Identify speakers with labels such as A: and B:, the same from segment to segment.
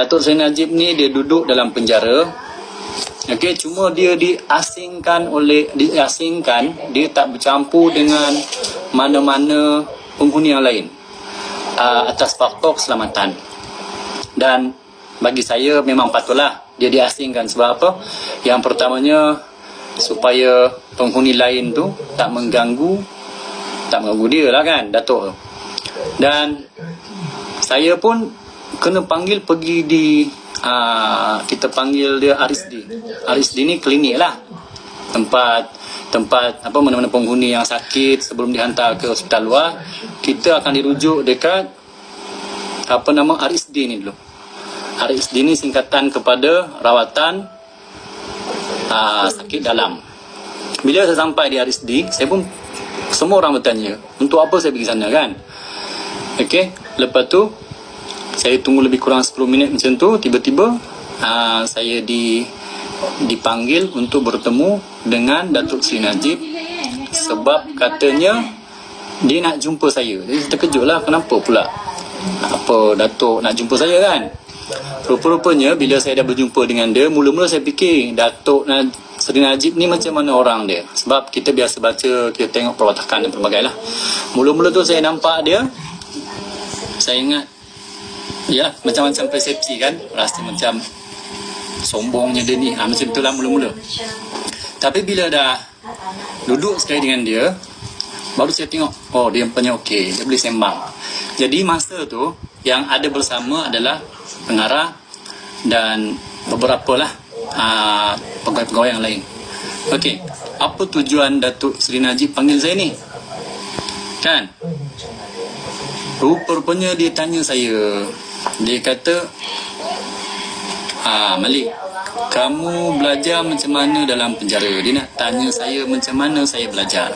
A: Datuk Seri Najib ni dia duduk dalam penjara. Okey, cuma dia diasingkan oleh diasingkan, dia tak bercampur dengan mana-mana penghuni yang lain. Uh, atas faktor keselamatan. Dan bagi saya memang patutlah dia diasingkan sebab apa? Yang pertamanya supaya penghuni lain tu tak mengganggu tak mengganggu dia lah kan Datuk tu. Dan saya pun kena panggil pergi di uh, kita panggil dia RSD. RSD ni klinik lah. Tempat tempat apa mana-mana penghuni yang sakit sebelum dihantar ke hospital luar, kita akan dirujuk dekat apa nama RSD ni dulu. RSD ni singkatan kepada rawatan uh, sakit dalam. Bila saya sampai di RSD, saya pun semua orang bertanya, untuk apa saya pergi sana kan? Okey, lepas tu saya tunggu lebih kurang 10 minit macam tu, tiba-tiba uh, saya di dipanggil untuk bertemu dengan Datuk Sri Najib sebab katanya dia nak jumpa saya. Jadi saya terkejut lah kenapa pula apa Datuk nak jumpa saya kan? Rupa-rupanya bila saya dah berjumpa dengan dia, mula-mula saya fikir Datuk Seri Najib ni macam mana orang dia. Sebab kita biasa baca, kita tengok perwatakan dan pelbagai lah. Mula-mula tu saya nampak dia, saya ingat, ya macam-macam persepsi kan. Rasa macam sombongnya dia ni. Ha, macam itulah mula-mula. Tapi bila dah duduk sekali dengan dia, baru saya tengok, oh dia punya okey, dia boleh sembang. Jadi masa tu, yang ada bersama adalah pengarah dan beberapa lah uh, pegawai-pegawai yang lain. Okey, apa tujuan Datuk Seri Najib panggil saya ni? Kan? Rupa-rupanya dia tanya saya. Dia kata, ah Malik, kamu belajar macam mana dalam penjara? Dia nak tanya saya macam mana saya belajar.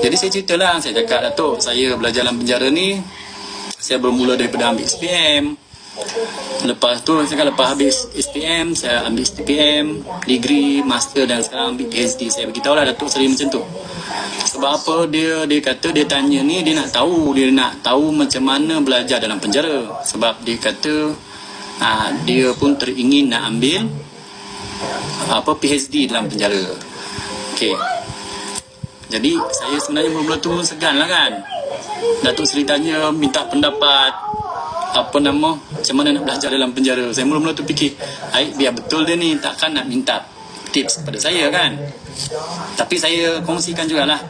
A: Jadi saya ceritalah, saya cakap Datuk, saya belajar dalam penjara ni, saya bermula daripada ambil SPM, Lepas tu saya kan lepas habis SPM, saya ambil SPM, degree, master dan sekarang ambil PhD. Saya beritahu lah Datuk Seri macam tu. Sebab apa dia dia kata dia tanya ni dia nak tahu, dia nak tahu macam mana belajar dalam penjara. Sebab dia kata ha, dia pun teringin nak ambil apa PhD dalam penjara. Okey. Jadi saya sebenarnya mula-mula tu segan lah kan. Datuk Seri tanya minta pendapat apa nama macam mana nak belajar dalam penjara. Saya mula-mula tu fikir Aik biar betul dia ni takkan nak minta tips kepada saya kan. Tapi saya kongsikan jugalah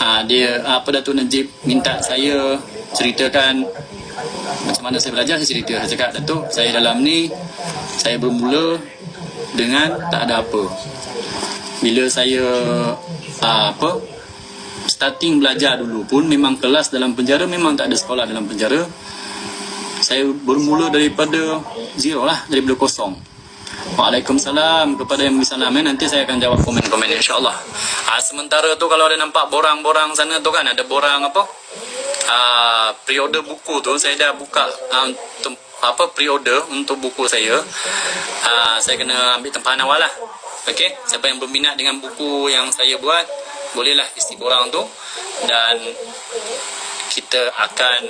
A: ha, dia apa Datuk Najib minta saya ceritakan macam mana saya belajar saya cerita. Saya cakap Datuk saya dalam ni saya bermula dengan tak ada apa. Bila saya ha, apa starting belajar dulu pun memang kelas dalam penjara memang tak ada sekolah dalam penjara saya bermula daripada zero lah daripada kosong Waalaikumsalam kepada yang bisa nama nanti saya akan jawab komen-komen insyaallah. Ah sementara tu kalau ada nampak borang-borang sana tu kan ada borang apa? Ah pre-order buku tu saya dah buka ah, apa pre-order untuk buku saya. Ah saya kena ambil tempahan awal lah. Okey, siapa yang berminat dengan buku yang saya buat bolehlah isi borang tu dan kita akan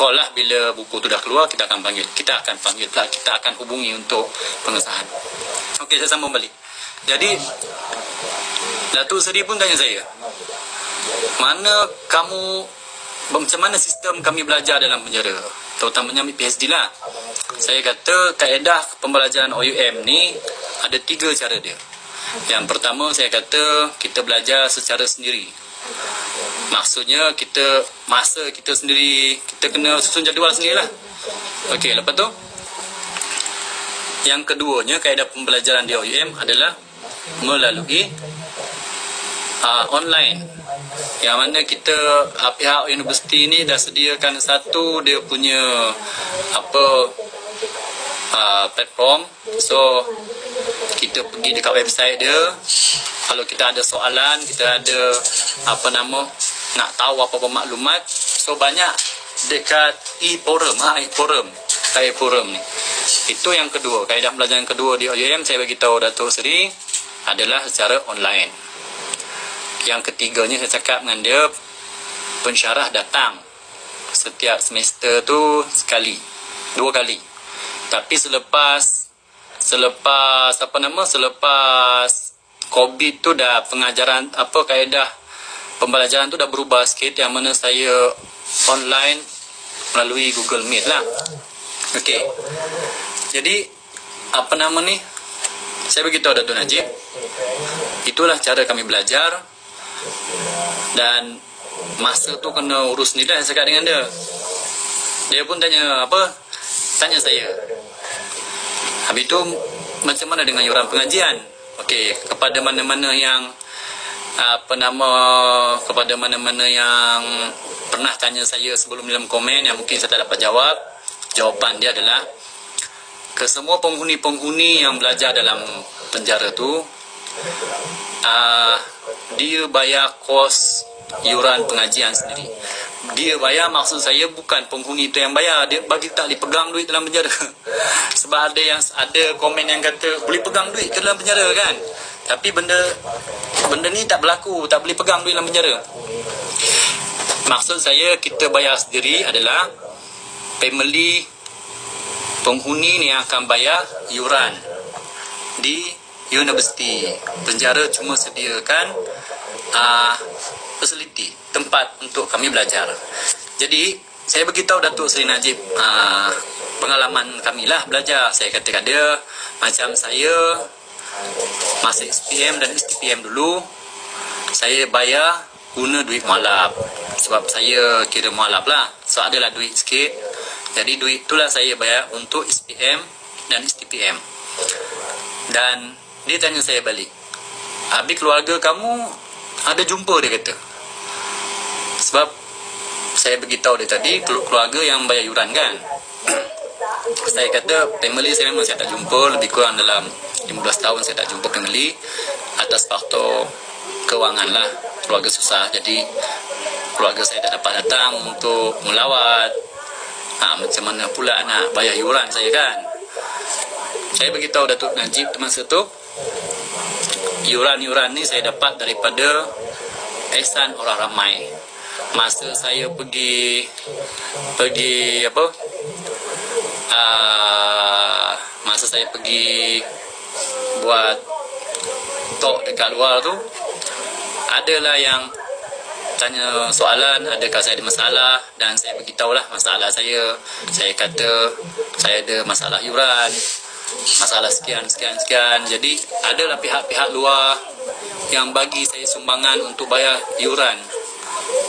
A: call lah. Bila buku tu dah keluar kita akan panggil kita akan panggil pula kita akan hubungi untuk pengesahan. Okey, saya sambung balik. Jadi Datuk Seri pun tanya saya mana kamu macam mana sistem kami belajar dalam penjara? Terutamanya ambil PhD lah. Saya kata kaedah pembelajaran OUM ni ada tiga cara dia. Yang pertama saya kata kita belajar secara sendiri Maksudnya kita masa kita sendiri kita kena susun jadual sendirilah. Okey, lepas tu yang keduanya kaedah pembelajaran di OUM adalah melalui uh, online. Yang mana kita uh, pihak universiti ni dah sediakan satu dia punya apa uh, platform. So kita pergi dekat website dia. Kalau kita ada soalan, kita ada apa nama nak tahu apa-apa maklumat so banyak dekat e-forum ha, e-forum e-forum ni. Itu yang kedua kaedah pelajaran kedua di OUM saya bagi tahu Datuk Seri adalah secara online. Yang ketiganya saya cakap dengan dia pensyarah datang setiap semester tu sekali dua kali Tapi selepas selepas apa nama selepas COVID tu dah pengajaran apa kaedah pembelajaran tu dah berubah sikit yang mana saya online melalui Google Meet lah. Okey. Jadi apa nama ni? Saya beritahu Datuk Najib. Itulah cara kami belajar. Dan masa tu kena urus ni dah cakap dengan dia. Dia pun tanya apa? Tanya saya. Habis tu macam mana dengan yuran pengajian? Okey, kepada mana-mana yang apa nama kepada mana-mana yang pernah tanya saya sebelum dalam komen yang mungkin saya tak dapat jawab jawapan dia adalah ke semua penghuni-penghuni yang belajar dalam penjara tu uh, dia bayar kos yuran pengajian sendiri dia bayar maksud saya bukan penghuni itu yang bayar. Dia bagi tak boleh pegang duit dalam penjara. Sebab ada yang ada komen yang kata boleh pegang duit dalam penjara? kan? Tapi benda benda ni tak berlaku. Tak boleh pegang duit dalam penjara. Maksud saya kita bayar sendiri adalah family penghuni ni akan bayar yuran di universiti. Penjara cuma sediakan uh, facility tempat untuk kami belajar. Jadi saya beritahu Datuk Seri Najib uh, pengalaman kami lah belajar. Saya katakan dia macam saya masa SPM dan STPM dulu saya bayar guna duit mualaf. Sebab saya kira mualaf lah. So adalah duit sikit. Jadi duit itulah saya bayar untuk SPM dan STPM dan dia tanya saya balik habis keluarga kamu ada jumpa? dia kata sebab saya beritahu dia tadi keluarga yang bayar yuran kan? Saya kata family saya memang saya tak jumpa lebih kurang dalam 15 tahun saya tak jumpa family atas faktor kewangan lah. Keluarga susah jadi keluarga saya tak dapat datang untuk melawat. Ha, macam mana pula nak bayar yuran saya kan? Saya beritahu Datuk Najib masa tu yuran-yuran ni saya dapat daripada ehsan orang ramai masa saya pergi pergi apa? Uh, masa saya pergi buat talk dekat luar tu adalah yang tanya soalan adakah saya ada masalah? Dan saya beritahu lah masalah saya. Saya kata saya ada masalah yuran masalah sekian sekian sekian. Jadi adalah pihak-pihak luar yang bagi saya sumbangan untuk bayar yuran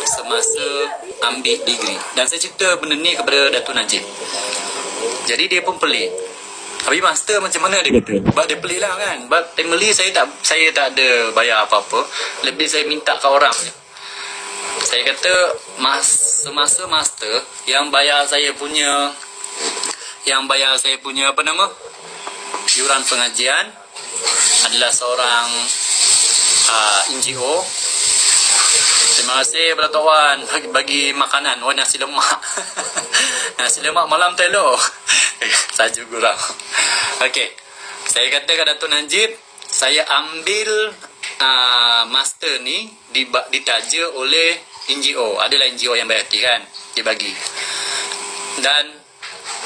A: semasa ambil degree dan saya cerita benda ni kepada Datuk Najib jadi dia pun pelik tapi master macam mana dia kata? Sebab dia pelik lah kan. Sebab family saya tak saya tak ada bayar apa-apa. Lebih saya minta ke orang je. Saya kata mas, semasa master yang bayar saya punya yang bayar saya punya apa nama? Yuran pengajian adalah seorang uh, NGO Terima kasih kepada tuan bagi, bagi makanan. Oh, nasi lemak. nasi lemak malam telur. Saja gurau. Okey. Saya kata kepada Datuk Najib, saya ambil uh, master ni ditaja oleh NGO. Adalah NGO yang bayar kan. Dia bagi. Dan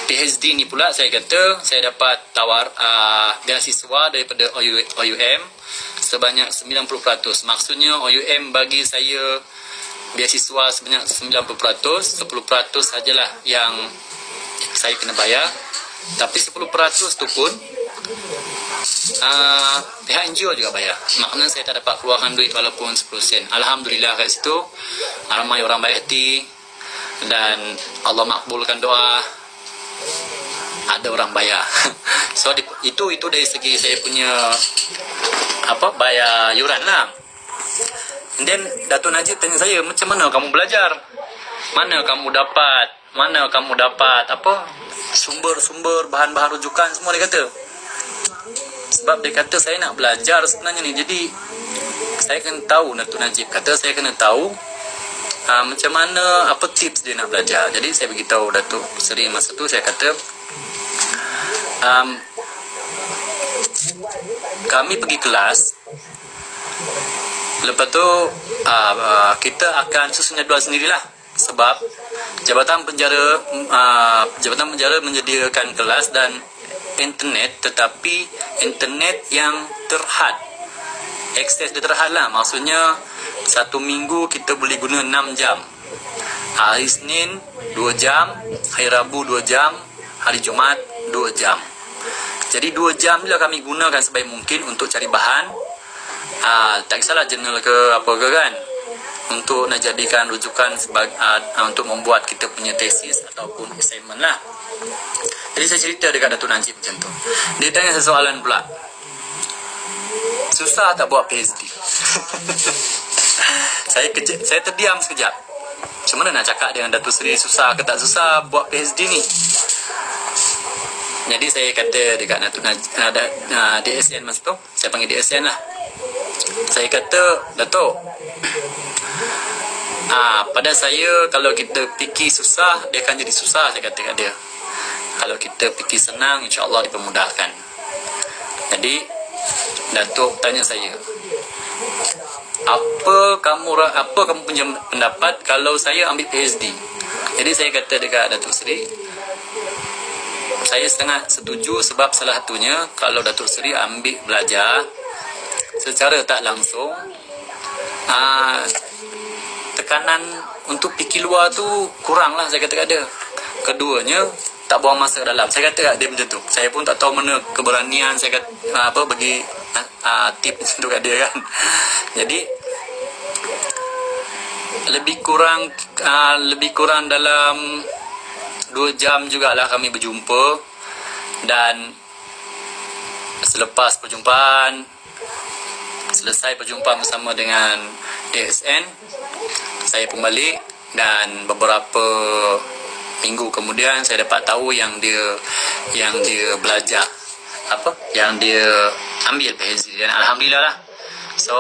A: PhD ni pula saya kata saya dapat tawar uh, beasiswa daripada OUM sebanyak 90%. Maksudnya OUM bagi saya beasiswa sebanyak 90%, 10% sajalah yang saya kena bayar. Tapi 10% tu pun uh, pihak NGO juga bayar. Maknanya saya tak dapat keluarkan duit walaupun 10 sen. Alhamdulillah kat situ ramai orang baik hati dan Allah makbulkan doa ada orang bayar. so itu itu dari segi saya punya apa bayar yuran lah. And then Datuk Najib tanya saya macam mana kamu belajar? Mana kamu dapat? Mana kamu dapat apa? Sumber-sumber bahan-bahan rujukan semua dia kata. Sebab dia kata saya nak belajar sebenarnya ni. Jadi saya kena tahu Datuk Najib kata saya kena tahu uh, macam mana apa tips dia nak belajar jadi saya beritahu Datuk Seri masa tu saya kata um, kami pergi kelas. Lepas tu uh, uh, kita akan susun jadual sendirilah. Sebab Jabatan Penjara uh, Jabatan Penjara menyediakan kelas dan internet tetapi internet yang terhad. Akses dia terhad lah. Maksudnya satu minggu kita boleh guna 6 jam. Hari Isnin 2 jam. Hari Rabu 2 jam. Hari Jumaat 2 jam jadi 2 jam lah kami gunakan sebaik mungkin untuk cari bahan uh, tak kisahlah jurnal ke apa ke kan untuk nak jadikan rujukan sebagai, uh, untuk membuat kita punya tesis ataupun assignment lah. Jadi saya cerita dekat Datuk Najib macam tu. Dia tanya sesoalan pula. Susah tak buat PhD? saya kejap, saya terdiam sekejap. Macam mana nak cakap dengan Datuk Seri susah ke tak susah buat PhD ni? Jadi saya kata dekat Datuk uh, DSN masa tu, saya panggil DSN lah. Saya kata, Datuk, Ah, pada saya kalau kita fikir susah, dia akan jadi susah saya kata kat dia. Kalau kita fikir senang, insya-Allah dipermudahkan. Jadi Datuk tanya saya, apa kamu apa kamu punya pendapat kalau saya ambil PhD? Jadi saya kata dekat Datuk Seri, saya setengah setuju sebab salah satunya kalau Datuk Seri ambil belajar secara tak langsung, ah, tekanan untuk fikir luar tu kurang lah saya kata kat dia. Keduanya tak buang masa dalam. Saya kata kat dia macam tu. Saya pun tak tahu mana keberanian saya kata apa bagi uh, tip untuk dia kan. Jadi lebih kurang uh, lebih kurang dalam 2 jam jugalah kami berjumpa dan selepas perjumpaan selesai perjumpaan bersama dengan ASN saya pun balik dan beberapa minggu kemudian saya dapat tahu yang dia yang dia belajar. Apa? Yang dia ambil PhD dan alhamdulillah lah. So